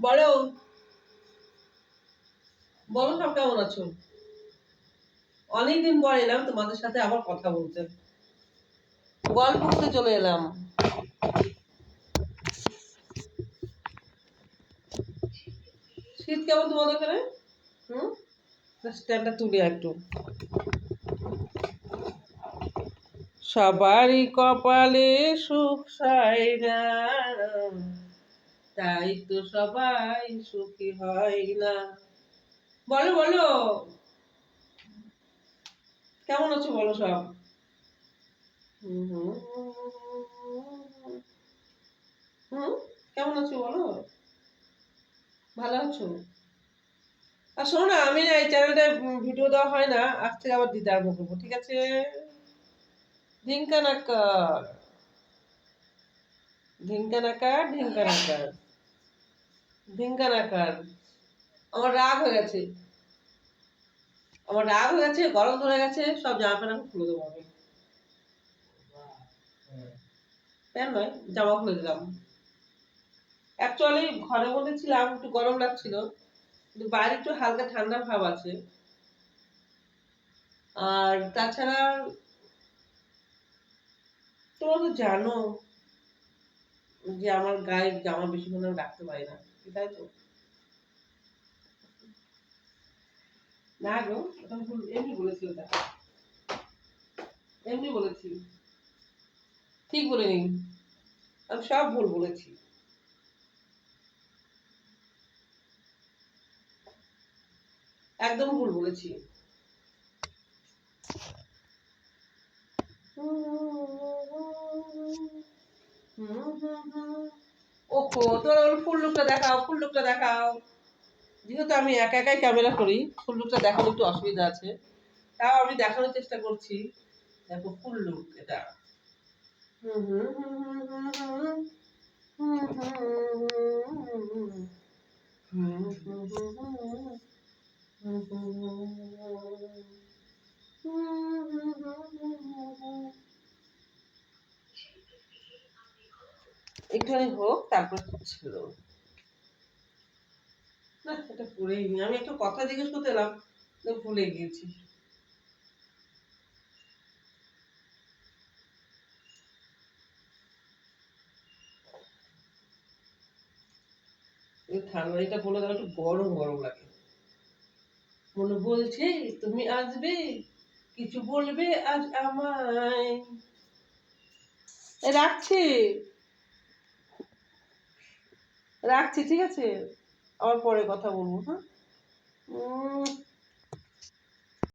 বলো। বলো সব কেমন আছো? অনেকদিন পর এলাম, তোমাদের সাথে আবার কথা বলতে। গল্প করতে চলে এলাম। শীত কেমন তোমাদের ওখানে? হুম? স্ট্যান্ডটা তুলি একটু। সবারই কপালে সুখ সাই না তাই তো সবাই সুখী হয় না। বলো বলো। কেমন আছো বলো সব? হুম কেমন আছো বলো? ভালো আছো? আর শোনো না, আমি এই চ্যানেলটা ভিডিও দেওয়া হয় না, আজ থেকে আবার দিতে আরম্ভ করব, ঠিক আছে? ঢিঙ্কানাকার ঢিঙ্কানাকার ঢিঙ্কানাকার ঢিঙ্কানাকার আমার রাগ হয়ে গেছে। আমার রাগ হয়ে গেছে, গরম ধরে গেছে, সব জামা প্যান্ট আমি খুলে দেবো আমি প্যান্ট নয়, জামা খুলে দিলাম। অ্যাকচুয়ালি ঘরের মধ্যে ছিলাম একটু গরম লাগছিল, কিন্তু বাইরে একটু হালকা ঠান্ডা ভাব আছে। আর তাছাড়া, তোমরা তো জানো যে আমার গায়ে জামা বেশিক্ষণ আমি রাখতে পারি না। তাই তো। না গো, ওটা ভুল, এমনি বলেছি ওটা। এমনি বলেছি ঠিক বলিনি আমি সব ভুল বলেছি। একদম ভুল বলেছি। ওকো তোর ফুল লুকটা দেখাও ফুল লুকটা দেখাও যেহেতু আমি একা একাই ক্যামেরা করি ফুল লুকটা দেখানো একটু অসুবিধা আছে তাও আমি দেখানোর চেষ্টা করছি দেখো ফুল লুক এটা হুম একটুখানি হোক, তারপর ছিল না, এটা পড়েই নি। আমি একটা কথা জিজ্ঞেস করতে এলাম ভুলে গিয়েছি। বলে দাও, একটু গরম গরম লাগে। মনে বলছে, তুমি আসবে, কিছু বলবে আজ আমায়? রাখছি। রাখছি ঠিক আছে? আবার পরে কথা বলব হ্যাঁ?